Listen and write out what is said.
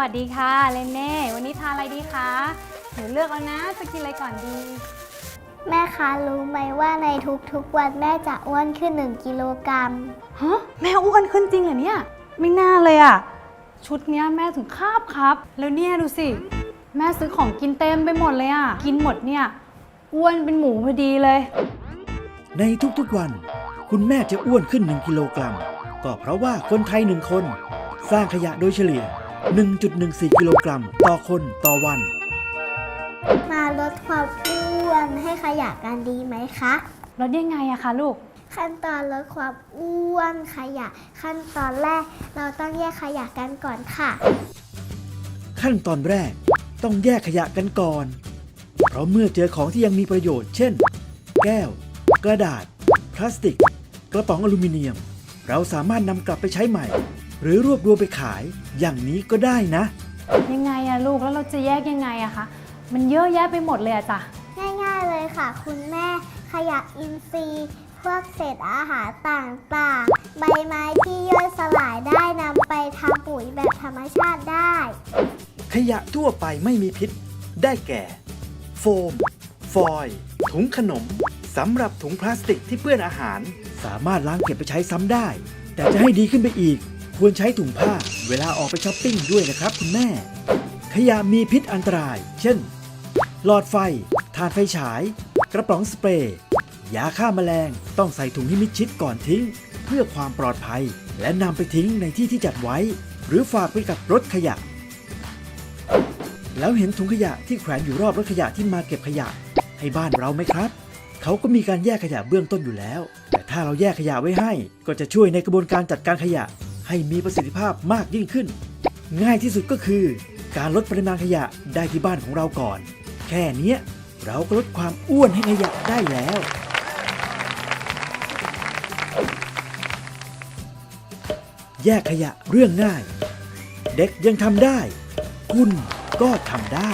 วัสดีค่ะเลนเน่ วันนี้ทานอะไรดีคะ หนูเลือกแล้วนะ จะกินอะไรก่อนดี แม่คะรู้ไหมว่าในทุกๆวันแม่จะอ้วนขึ้น 1 กิโลกรัม ฮะ แม่อ้วนขึ้นจริงเหรอเนี่ย ไม่น่าเลยอะชุดเนี้ยแม่ถึงคาบครับ แล้วเนี่ยดูสิ แม่ซื้อของกินเต็มไปหมดเลยอะกินหมดเนี่ยอ้วนเป็นหมูพอดีเลย ในทุกๆวัน คุณแม่จะอ้วนขึ้น 1 กิโลกรัม ก็เพราะว่าคนไทยหนึ่งคน สร้างขยะโดยเฉลี่ย 1.14 กิโลกรัม ต่อคนต่อวัน มาลดความอ้วนให้ขยะกันดีไหมคะแล้วยังไงอะคะลูก ขั้นตอนลดความอ้วนขยะ ขั้นตอนแรกเราต้องแยกขยะกันก่อนค่ะ ขั้นตอนแรกต้องแยกขยะกันก่อน เพราะเมื่อเจอของที่ยังมีประโยชน์ เช่น แก้ว กระดาษ พลาสติก กระป๋องอลูมิเนียม เราสามารถนำกลับไปใช้ใหม่ หรือรวบรวมไปขายอย่างนี้ก็ได้นะ ยังไงอะลูกแล้วเราจะแยกยังไงอะคะมันเยอะแยะไปหมดเลยอะจ้ะง่ายๆเลยค่ะ คุณแม่ขยะอินทรีย์พวกเศษอาหารต่างๆ ใบไม้ที่ย่อยสลายได้นำไปทำปุ๋ยแบบธรรมชาติได้ ขยะทั่วไปไม่มีพิษ ได้แก่ โฟม ฟอยล์ถุงขนมสำหรับถุงพลาสติกที่เปื้อนอาหาร สามารถล้างเก็บไปใช้ซ้ำได้ แต่จะให้ดีขึ้นไปอีก ควรใช้ถุงผ้าเวลาออกไปช้อปปิ้งด้วยนะครับคุณแม่ ขยะมีพิษอันตราย เช่น หลอดไฟถ่านไฟฉาย กระป๋องสเปรย์ยาฆ่าแมลงต้องใส่ถุงให้มิดชิดก่อนทิ้ง เพื่อความปลอดภัย และนำไปทิ้งในที่ที่จัดไว้ หรือฝากไว้กับรถขยะ แล้วเห็นถุงขยะที่แขวนอยู่รอบรถขยะที่มาเก็บขยะ ให้บ้านเราไหมครับ เขาก็มีการแยกขยะเบื้องต้นอยู่แล้ว ถ้าเราแยกขยะไว้ให้ ก็จะช่วยในกระบวนการจัดการขยะ ให้มีประสิทธิภาพมากยิ่งขึ้น ง่ายที่สุดก็คือ การลดปริมาณขยะได้ที่บ้านของเราก่อน แค่นี้เราก็ลดความอ้วนให้ขยะได้แล้วแยกขยะเรื่องง่าย เด็กยังทำได้ คุณก็ทำได้